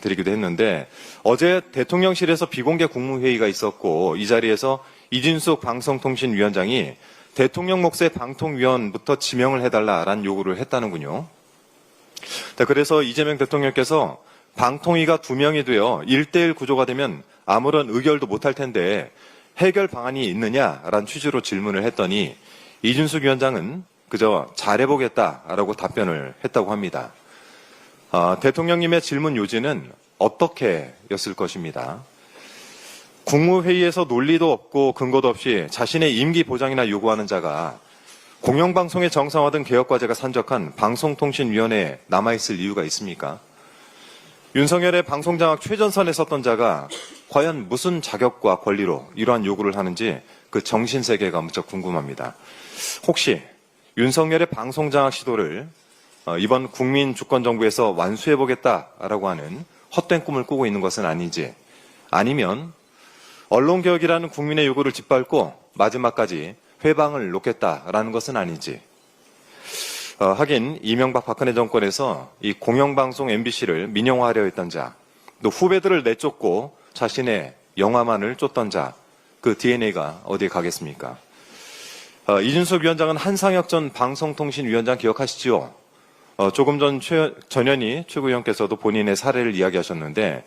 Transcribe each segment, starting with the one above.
드리기도 했는데 어제 대통령실에서 비공개 국무회의가 있었고 이 자리에서 이진숙 방송통신위원장이 대통령 몫의 방통위원부터 지명을 해달라라는 요구를 했다는군요. 자, 그래서 이재명 대통령께서 방통위가 두 명이 되어 1대1 구조가 되면 아무런 의결도 못할 텐데 해결 방안이 있느냐라는 취지로 질문을 했더니 이준숙 위원장은 그저 잘해보겠다라고 답변을 했다고 합니다. 아, 대통령님의 질문 요지는 어떻게였을 것입니다. 국무회의에서 논리도 없고 근거도 없이 자신의 임기 보장이나 요구하는 자가 공영방송의 정상화된 개혁과제가 산적한 방송통신위원회에 남아있을 이유가 있습니까? 윤석열의 방송장악 최전선에 섰던 자가 과연 무슨 자격과 권리로 이러한 요구를 하는지 그 정신세계가 무척 궁금합니다. 혹시 윤석열의 방송장악 시도를 어, 이번 국민 주권 정부에서 완수해보겠다라고 하는 헛된 꿈을 꾸고 있는 것은 아닌지 아니면 언론 개혁이라는 국민의 요구를 짓밟고 마지막까지 회방을 놓겠다라는 것은 아닌지 어, 하긴 이명박 박근혜 정권에서 이 공영방송 MBC를 민영화하려 했던 자, 또 후배들을 내쫓고 자신의 영화만을 쫓던 자, 그 DNA가 어디에 가겠습니까? 어, 이준석 위원장은 한상혁 전 방송통신위원장 기억하시지요? 어, 조금 전 최, 전현희 최고위원께서도 본인의 사례를 이야기하셨는데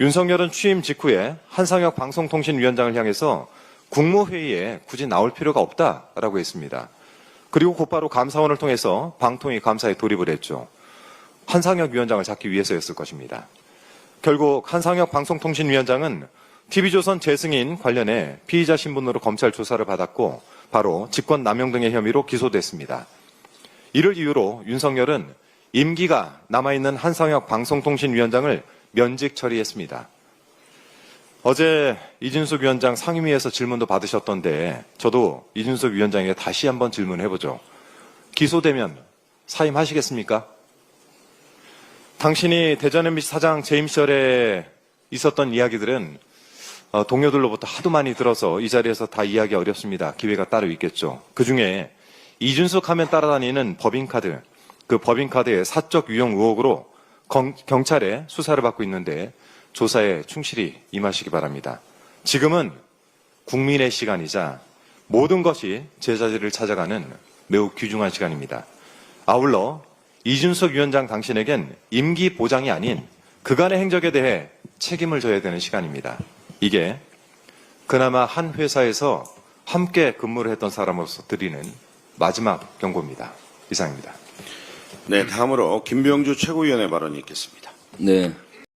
윤석열은 취임 직후에 한상혁 방송통신위원장을 향해서 국무회의에 굳이 나올 필요가 없다라고 했습니다. 그리고 곧바로 감사원을 통해서 방통위 감사에 돌입을 했죠. 한상혁 위원장을 잡기 위해서였을 것입니다. 결국 한상혁 방송통신위원장은 TV조선 재승인 관련해 피의자 신분으로 검찰 조사를 받았고 바로 직권 남용 등의 혐의로 기소됐습니다. 이를 이유로 윤석열은 임기가 남아있는 한상혁 방송통신위원장을 면직 처리했습니다. 어제 이준석 위원장 상임위에서 질문도 받으셨던데 저도 이준석 위원장에게 다시 한번 질문해보죠. 기소되면 사임하시겠습니까? 당신이 대전 MBC 사장 재임 시절에 있었던 이야기들은 어, 동료들로부터 하도 많이 들어서 이 자리에서 다 이야기 어렵습니다. 기회가 따로 있겠죠. 그 중에 이준석 하면 따라다니는 법인카드, 그 법인카드의 사적 유용 의혹으로 경, 경찰에 수사를 받고 있는데 조사에 충실히 임하시기 바랍니다. 지금은 국민의 시간이자 모든 것이 제자리를 찾아가는 매우 귀중한 시간입니다. 아울러 이준석 위원장 당신에겐 임기 보장이 아닌 그간의 행적에 대해 책임을 져야 되는 시간입니다. 이게 그나마 한 회사에서 함께 근무를 했던 사람으로서 드리는 마지막 경고입니다. 이상입니다. 네, 다음으로 김병주 최고위원의 발언이 있겠습니다. 네.